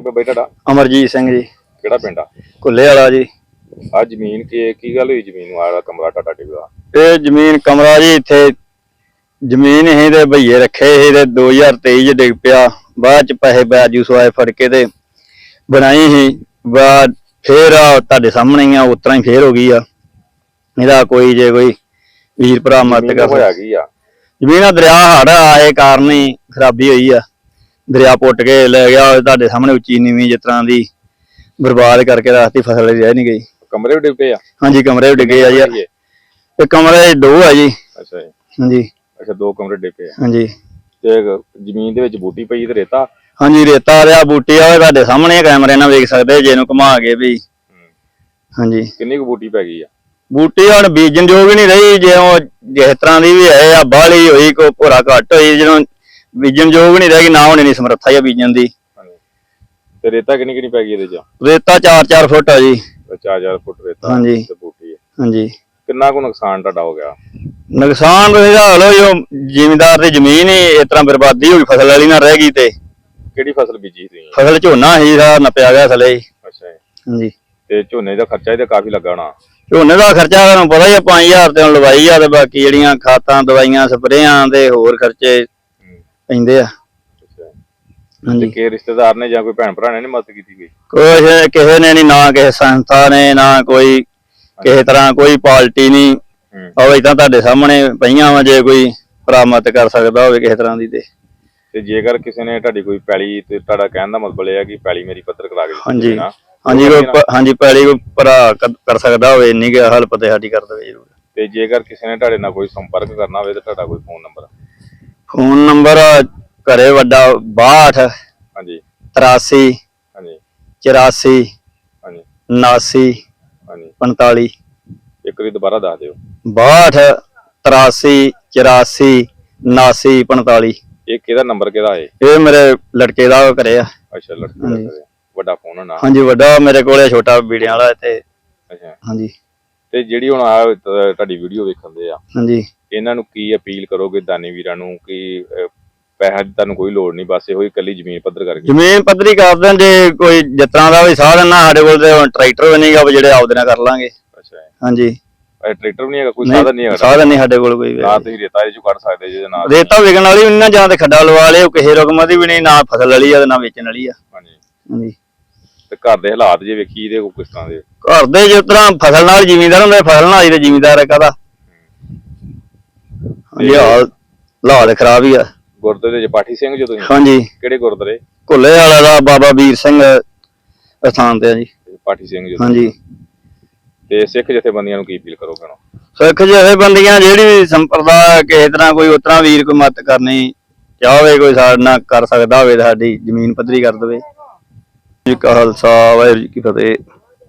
ਇੱਕ ਬਾਈ ਤੁਹਾਡਾ? ਅਮਰਜੀਤ ਸਿੰਘ ਜੀ। ਕਿਹੜਾ ਪਿੰਡ ਆ? ਕੁੱਲੇ ਵਾਲਾ ਜੀ। ਆ ਜ਼ਮੀਨ ਕੀ ਕੀ ਗੱਲ ਹੋਈ ਜ਼ਮੀਨ ਨੂੰ? ਆਲਾ ਕਮਰਾ ਤੁਹਾਡਾ ਡਿੱਗਾ ਇਹ ਜ਼ਮੀਨ ਕਮਰਾ ਜੀ ਇੱਥੇ ਜ਼ਮੀਨ ਇਹ ਦੇ ਭਈਏ ਰੱਖੇ ਸੀ ਤੇ 2023 ਚ ਡਿੱਗ ਪਿਆ। ਬਾਅਦ ਚ ਪੈਸੇ ਬਾਜੂ ਸਵਾਏ ਫੜ ਕੇ ਤੇ ਬਣਾਈ ਸੀ। ਬਾਅਦ ਫੇਰ ਤੁਹਾਡੇ ਸਾਹਮਣੇ ਆ ਉਤਰਾ ਹੀ ਫੇਰ ਹੋ ਗਈ ਆ। ਇਹਦਾ ਕੋਈ ਜੇ ਕੋਈ ਵੀਰ ਭਰਾ ਜ਼ਮੀਨ ਕਰ ਹੋਇਆ ਕੀ ਆ? ਜ਼ਮੀਨ ਆ ਦਰਿਆ ਹੜ ਆਏ ਕਾਰਨ ਹੀ ਖਰਾਬੀ ਹੋਈ ਆ। ਦਰਿਆ ਪੁੱਟ ਕੇ ਲੈ ਗਿਆ ਤੁਹਾਡੇ ਸਾਹਮਣੇ ਉੱਚੀ ਨੀਵੀਂ ਜਿਸ ਤਰ੍ਹਾਂ ਦੀ ਬਰਬਾਦ ਕਰਕੇ ਰਾਸਤੀ ਫਸਲ ਰਹਿ ਨਹੀਂ ਗਈ। ਕਮਰੇ ਵੀ ਡਿੱਗੇ ਆ? ਹਾਂਜੀ ਕਮਰੇ ਵੀ ਡਿੱਗੇ ਆ ਜੀ? ਇਹ ਕਮਰੇ ਦੋ ਆ ਜੀ। ਅੱਛਾ ਜੀ। ਹਾਂਜੀ। ਅੱਛਾ ਦੋ ਕਮਰੇ ਡਿੱਗੇ ਆ। ਹਾਂਜੀ। ਤੇ ਜ਼ਮੀਨ ਦੇ ਵਿੱਚ ਬੂਟੀ ਪਈ ਤੇ ਰੇਤਾ? ਹਾਂਜੀ ਰੇਤਾ ਰਿਆ ਬੂਟੀ ਆ ਤੁਹਾਡੇ ਸਾਹਮਣੇ ਕੈਮਰੇ ਨਾਲ ਵੇਖ ਸਕਦੇ ਜੇ ਨੂੰ ਘੁਮਾ ਕੇ ਵੀ। ਹਾਂਜੀ। ਕਿੰਨੀ ਕੁ ਬੂਟੀ ਪੈ ਗਈ ਆ? ਬੂਟੀ ਹੁਣ ਬੀਜਣ ਯੋਗ ਨਹੀਂ ਰਹੀ ਜੇ ਉਹ ਜਿਸ ਤਰ੍ਹਾਂ ਦੀ ਵੀ ਹੈ ਆ ਬਾਹਲੀ ਹੋਈ ਕੋ ਭੋਰਾ ਘੱਟ ਹੋਈ ਜਦੋਂ ਬੀਜਣ ਯੋਗ ਨਹੀਂ ਰਹੇਗੀ ਨਾ ਹੋਣੀ ਨਹੀਂ ਸਮਰੱਥਾ ਆ ਬੀਜਣ ਦੀ। ਹਾਂਜੀ। ਤੇ ਰੇਤਾ ਕਿੰਨੀ ਕਿੰਨੀ ਪੈ ਗਈ ਇਹਦੇ ਚ? ਰੇਤਾ 4-4 ਫੁੱਟ ਆ ਜੀ। 4000 ਫੁੱਟ ਰੇਤਾ ਹਾਂਜੀ। ਤੇ ਬੂਟੀ ਹੈ ਹਾਂਜੀ। ਕਿੰਨਾ ਕੁ ਨੁਕਸਾਨ ਤੁਹਾਡਾ ਹੋ ਗਿਆ? ਨੁਕਸਾਨ ਇਹਦਾ ਹਲੋ ਜੋ ਜ਼ਿਮੀਂਦਾਰ ਦੀ ਜ਼ਮੀਨ ਹੀ ਇਸ ਤਰ੍ਹਾਂ ਬਰਬਾਦੀ ਹੋ ਗਈ ਫਸਲ ਵਾਲੀ ਨਾ ਰਹਿ ਗਈ ਤੇ। ਕਿਹੜੀ ਫਸਲ ਬੀਜੀ ਸੀ? ਫਸਲ ਝੋਨਾ ਹੀ ਸਾਰਾ ਨੱਪਿਆ ਗਿਆ ਥਲੇ ਹੀ। ਅੱਛਾ ਜੀ। ਹਾਂਜੀ। ਤੇ ਝੋਨੇ ਦਾ ਖਰਚਾ ਇਹਦਾ ਕਾਫੀ ਲੱਗਾ ਹੋਣਾ। ਝੋਨੇ ਦਾ ਖਰਚਾ ਤੁਹਾਨੂੰ ਪਤਾ ਹੀ ਆ 5000 ਤੇ ਹੁਣ ਲਵਾਈ ਆ ਤੇ ਬਾਕੀ ਜਿਹੜੀਆਂ ਖਾਤਾਂ ਦਵਾਈਆਂ ਸਪਰੇਆਂ ਦੇ ਹੋਰ ਖਰਚੇ ਪੈਂਦੇ ਆ। ਤੇ ਹਾਂਜੀ। ਕਿ ਰਿਸ਼ਤੇਦਾਰ ਨੇ ਜਾਂ ਕੋਈ ਭੈਣ ਭਰਾ ਨੇ ਨੀ ਮਦਦ ਕੀਤੀ ਗਈ ਕੋਈ ਕਿਸੇ ਨੇ ਨਹੀਂ ਨਾ ਕਿਸੇ ਸੰਸਥਾ ਨੇ ਨਾ ਕੋਈ ਕਿਸੇ ਤਰ੍ਹਾਂ ਕੋਈ ਪਾਰਟੀ ਨਹੀਂ ਹੂੰ। ਤਾਂ ਤੁਹਾਡੇ ਸਾਹਮਣੇ ਪਈਆਂ ਵਾ ਜੇ ਕੋਈ ਪ੍ਰਾਮਤ ਕਰ ਸਕਦਾ ਹੋਵੇ ਕਿਸੇ ਤਰ੍ਹਾਂ ਦੀ ਤੇ। ਤੇ ਜੇਕਰ ਕਿਸੇ ਨੇ ਤੁਹਾਡੀ ਕੋਈ ਪੈਲੀ ਤੇ ਤੁਹਾਡਾ ਕਹਿਣ ਦਾ ਮਤਲਬ ਇਹ ਹੈ ਕਿ ਪੈਲੀ ਮੇਰੀ ਪੱਤਰ ਕਰਾ ਕੇ ਦਿੱਤੀ ਹਾਂਜੀ। ਨਾ, ਹਾਂਜੀ ਕੋਈ ਪ- ਹਾਂਜੀ ਪਹਿਲੀ ਕੋਈ ਭਰਾ ਕਰ ਸਕਦਾ ਹੋਵੇ ਇੰਨੀ ਕੁ ਹੈਲਪ ਤੇ ਸਾਡੀ ਕਰ ਦੇਵੇ ਜਰੂਰ। ਤੇ ਜੇਕਰ ਕਿਸੇ ਨੇ ਤੁਹਾਡੇ ਨਾਲ ਕੋਈ ਸੰਪਰਕ ਕਰਨਾ ਹੋਵੇ ਤੇ ਤੁਹਾਡਾ ਕੋਈ ਫੋਨ ਨੰਬਰ ਫੋਨ ਨੰਬਰ ਘਰੇ ਵੱਡਾ 62 ਹਾਂਜੀ। 83 ਹਾਂਜੀ। 84 ਹਾਂਜੀ। 79 ਹਾਂਜੀ। 45 ਇੱਕ ਵਾਰੀ ਦੁਬਾਰਾ ਦੱਸ ਦਿਓ। 62 83 84 79 45 ਇਹ ਕਿਹਦਾ ਨੰਬਰ ਕਿਹਦਾ ਹੈ ਇਹ ਮੇਰੇ ਲੜਕੇ ਦਾ ਘਰੇ ਆ। ਅੱਛਾ ਲੜਕੀ ਦਾ ਘਰੇ। ਵੱਡਾ ਫੋਨ ਹੋਣਾ ਹਾਂਜੀ ਵੱਡਾ ਮੇਰੇ ਕੋਲੇ ਛੋਟਾ ਬੀੜਿਆਂ ਵਾਲਾ ਤੇ ਅੱਛਾ। ਹਾਂਜੀ। ਤੇ ਜਿਹੜੀ ਹੁਣ ਆ ਤੁਹਾਡੀ ਵੀਡੀਓ ਵੇਖਣ ਦੇ ਆ ਹਾਂਜੀ। ਇਹਨਾਂ ਨੂੰ ਕੀ ਅਪੀਲ ਕਰੋਗੇ ਦਾਨੀ ਵੀਰਾਂ ਨੂੰ ਕਿ ਅਹ, ਪੈਸਾ ਦੀ ਤੁਹਾਨੂੰ ਕੋਈ ਲੋੜ ਨਹੀਂ ਬਸ ਇਹੋ ਹੀ ਇਕੱਲੀ ਜ਼ਮੀਨ ਪੱਧਰ ਕਰਕੇ। ਜ਼ਮੀਨ ਪੱਧਰੀ ਕਰ ਦੇਣ ਜੇ ਕੋਈ ਜਿੱਤਾਂ ਦਾ ਵੀ ਸਾਧਨ ਨਾ ਸਾਡੇ ਕੋਲ ਤੇ ਹੁਣ ਟਰੈਕਟਰ ਵੀ ਨਹੀਂਗਾ ਜਿਹੜੇ ਆਪਦੇ ਨਾਲ ਕਰ ਲਾਂਗੇ। ਅੱਛਾ ਜੀ। ਹਾਂਜੀ। ਇਹ ਟਰੈਕਟਰ ਵੀ ਨਹੀਂ ਹੈਗਾ ਕੋਈ ਸਾਧਨ ਨਹੀਂ ਹੈਗਾ। ਸਾਧਨ ਨਹੀਂ ਸਾਡੇ ਕੋਲ ਕੋਈ। ਵੀ। ਨਾ ਤੁਸੀਂ ਰੇਤਾ ਇਹ ਚੋਂ ਕੱਢ ਸਕਦੇ ਜਿਹਦੇ ਨਾਲ ਰੇਤਾ ਵਿਕਣ ਵਾਲੀ ਵੀ ਨੀ ਨਾ ਜਾਂ ਤੇ ਖੱਡਾ ਲਵਾ ਲਿਓ ਕਿਸੇ ਰਕਮ ਦੀ ਵੀ ਨਹੀਂ ਨਾ ਫਸਲ ਵਾਲੀ ਆ ਤੇ ਨਾ ਵੇਚਣ ਵਾਲੀ ਆ। ਹਾਂਜੀ। ਹਾਂਜੀ। ਤੇ ਘਰ ਦੇ ਹਾਲਾਤ ਜੇ ਵੇਖੀ ਇਹਦੇ ਕੋਈ ਕਿਸ ਤਰ੍ਹਾਂ ਦੇ? ਘਰ ਦੇ ਜਿਸ ਤਰ੍ਹਾਂ ਫਸਲ ਨਾਲ ਜ਼ਿਮੀਂਦਾਰ ਹੁੰਦੇ ਫਸਲ ਨਾਲ ਹੀ ਤੇ ਜ਼ਿਮੀਂਦਾਰ ਹੈ ਕਾਹਦਾ? ਹਾਂਜੀ। ਹਾਲ ਹਾਲਾਤ ਖਰਾਬ ਹੀ ਆ। ਗੁਰਦੁਆਰੇ ਦੇ ਪਾਠੀ ਸਿੰਘ ਜੋ? ਤੁਸੀਂ ਹਾਂਜੀ। ਕਿਹੜੇ ਗੁਰਦੁਆਰੇ? ਘੁੱਲੇ ਵਾਲਾ ਦਾ ਬਾਬਾ ਵੀਰ ਸਿੰਘ ਸਥਾਨ ਤੇ ਆ ਜੀ। ਪਾਠੀ ਸਿੰਘ ਜੋ ਹਾਂਜੀ। ਤੇ ਸਿੱਖ ਜਥੇਬੰਦੀਆਂ ਨੂੰ ਕੀ ਅਪੀਲ ਕਰੋਗੇ ਹੁਣ? ਸਿੱਖ ਜਿਹੇ ਬੰਦੀਆਂ ਜਿਹੜੀ ਸੰਪਰਦਾ ਕਿਸੇ ਤਰ੍ਹਾਂ ਕੋਈ ਉਤਰਾ ਵੀਰ ਕੋਈ ਮਦਦ ਕਰਨੀ ਚਾਹਵੇ ਕੋਈ ਸਾਡੇ ਨਾਲ ਕਰ ਸਕਦਾ ਹੋਵੇ ਸਾਡੀ ਜ਼ਮੀਨ ਪੱਧਰੀ ਕਰ ਦੇਵੇ। ਜੀ ਖਾਲਸਾ ਵਾਹਿਗੁਰੂ ਜੀ ਕੀ ਫਤਿਹ।